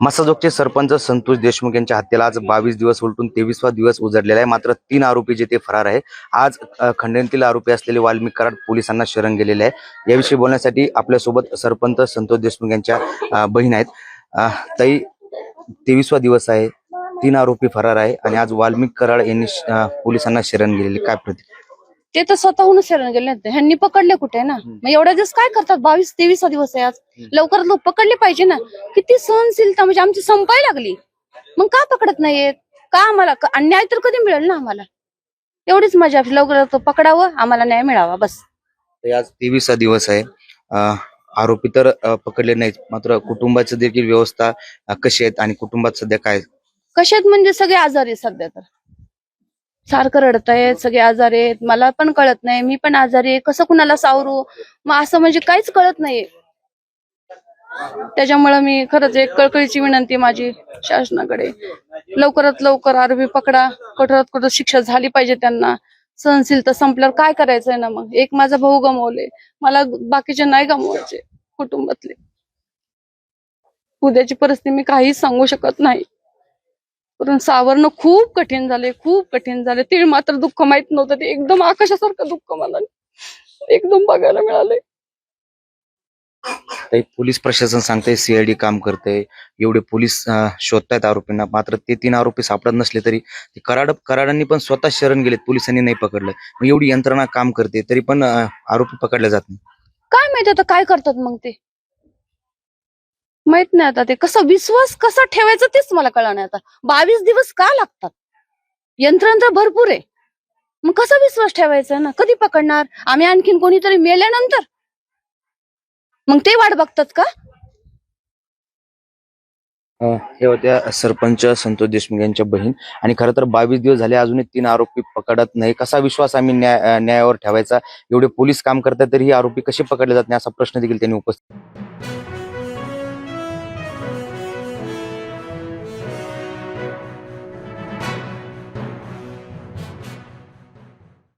मसाजोगचे सरपंच संतोष देशमुख यांच्या हत्येला आज बावीस दिवस उलटून तेवीसवा दिवस उजडलेला आहे. मात्र तीन आरोपी जे ते फरार आहे आज खंडणीतील आरोपी असलेले वाल्मिक कराड पोलिसांना शरण गेलेले आहे. याविषयी बोलण्यासाठी आपल्यासोबत सरपंच संतोष देशमुख यांच्या बहीण आहेत. अ, ताई तेवीसवा दिवस आहे तीन आरोपी फरार आहे आणि आज वाल्मिक कराड यांनी पोलिसांना शरण गेलेले. काय प्रति ते तर स्वतःहूनच शरण गेले नाहीत. ह्यांनी पकडले कुठे ना? मग एवढ्या दिवस काय करतात? बावीस तेवीस दिवस आहे आज. लवकरात लवकर पकडले पाहिजे ना. किती सहनशीलता म्हणजे आमची संपाय लागली. मग का पकडत नाहीयेत? का आम्हाला क- आणि न्याय तर कधी मिळेल ना आम्हाला? एवढीच मजा लवकरात लवकर पकडावं आम्हाला न्याय मिळावा बस. आज तेवीसचा दिवस आहे. आरोपी तर पकडले नाहीत. मात्र कुटुंबाची देखील व्यवस्था कशी आहेत आणि कुटुंबात सध्या काय? कशात म्हणजे सगळे आजारी सध्या तर. सारखं रडतायत सगळे आजारी आहेत. मला पण कळत नाही मी पण आजारी आहे. कसं कुणाला सावरू? मग असं म्हणजे काहीच कळत नाहीये त्याच्यामुळे मी खरंच एक कळकळीची विनंती माझी शासनाकडे. लवकरात लवकर आरोपी पकडा. कठोरात कठोर शिक्षा झाली पाहिजे त्यांना. सहनशीलता संपल्यावर काय करायचंय ना मग? एक माझा भाऊ गमावले. मला बाकीचे नाही गमवायचे. कुटुंबातले. उद्याची परिस्थिती मी काहीच सांगू शकत नाही. पण सावरणं खूप कठीण झाले खूप कठीण झाले ते मात्र दुःख माहीत नव्हतं. ते एकदम आकाशासारखं दुःख मला. एकदम बघायला मिळाले काही पोलीस प्रशासन सांगतंय सीआयडी काम करतंय. एवढे पोलीस शोधतायत आरोपींना. मात्र ते तीन आरोपी सापडत नसले तरी ते कराड कराडांनी पण स्वतः शरण गेलेत. पोलिसांनी नाही पकडलं. मग एवढी यंत्रणा काम करते तरी पण आरोपी पकडले जात नाही काय माहिती आता काय करतात मग ते? माहीत नाही आता ते कसं विश्वास कसा ठेवायचा तेच मला कळलं नाही आता. बावीस दिवस का लागतात? यंत्रणा भरपूर आहे. मग कसा विश्वास ठेवायचा ना? कधी पकडणार? आम्ही आणखीन कोणीतरी मेल्यानंतर? मग ते वाट बघतात का? अं, हे होत्या सरपंच संतोष देशमुख यांच्या बहीण. आणि खरं तर बावीस दिवस झाले अजूनही तीन आरोपी पकडत नाही. कसा विश्वास आम्ही न्याय अं, न्यायावर ठेवायचा? एवढे पोलीस काम करतात तरी आरोपी कसे पकडले जात नाही? असा प्रश्न देखील त्यांनी उपस्थित